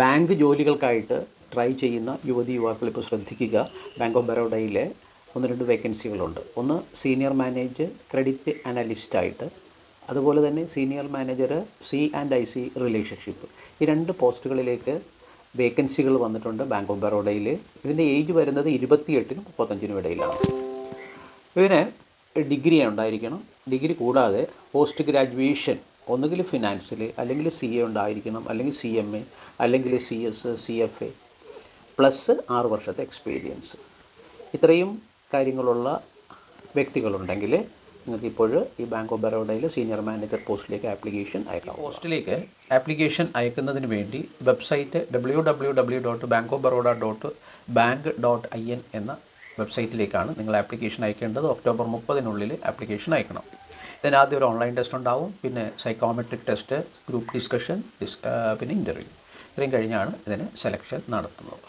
Bank ജോലികൾക്കായിട്ട് try ചെയ്യുന്ന യുവതി യുവാക്കൾ ഇപ്പോൾ ശ്രദ്ധിക്കുക. ബാങ്ക് ഓഫ് ബറോഡയിലെ ഒന്ന് രണ്ട് വേക്കൻസികളുണ്ട് ഒന്ന് സീനിയർ മാനേജർ ക്രെഡിറ്റ് അനലിസ്റ്റായിട്ട് അതുപോലെ തന്നെ senior manager C and I C relationship ഈ രണ്ട് പോസ്റ്റുകളിലേക്ക് വേക്കൻസികൾ വന്നിട്ടുണ്ട് ബാങ്ക് ഓഫ് ബറോഡയിൽ ഇതിന്റെ ഏജ് വരുന്നത് ഇരുപത്തിയെട്ടിനും മുപ്പത്തഞ്ചിനും ഇടയിലാണ്. ഇതിന് ഡിഗ്രി ഉണ്ടായിരിക്കണം. ഡിഗ്രി കൂടാതെ പോസ്റ്റ് ഗ്രാജുവേഷൻ ഒന്നുകിൽ ഫിനാൻസിൽ അല്ലെങ്കിൽ സി എ ഉണ്ടായിരിക്കണം അല്ലെങ്കിൽ സി എം എ അല്ലെങ്കിൽ C S C F A plus ആറ് വർഷത്തെ എക്സ്പീരിയൻസ് ഇത്രയും കാര്യങ്ങളുള്ള വ്യക്തികളുണ്ടെങ്കിൽ നിങ്ങൾക്ക് ഇപ്പോൾ ഈ ബാങ്ക് ഓഫ് ബറോഡയിൽ സീനിയർ മാനേജർ പോസ്റ്റിലേക്ക് ആപ്ലിക്കേഷൻ അയക്കാം. പോസ്റ്റിലേക്ക് ആപ്ലിക്കേഷൻ അയക്കുന്നതിന് വേണ്ടി website W W W dot bank of Baroda dot bank dot I N എന്ന വെബ്സൈറ്റിലേക്കാണ് നിങ്ങൾ ആപ്ലിക്കേഷൻ അയക്കേണ്ടത്. ഒക്ടോബർ മുപ്പതിനുള്ളിൽ ആപ്ലിക്കേഷൻ അയക്കണം. ഇതിനാദ്യം ഒരു ഓൺലൈൻ ടെസ്റ്റ് ഉണ്ടാവും. പിന്നെ psychometric test group discussion dis പിന്നെ ഇന്റർവ്യൂ ഇത്രയും കഴിഞ്ഞാണ് ഇതിന് സെലക്ഷൻ നടത്തുന്നത്.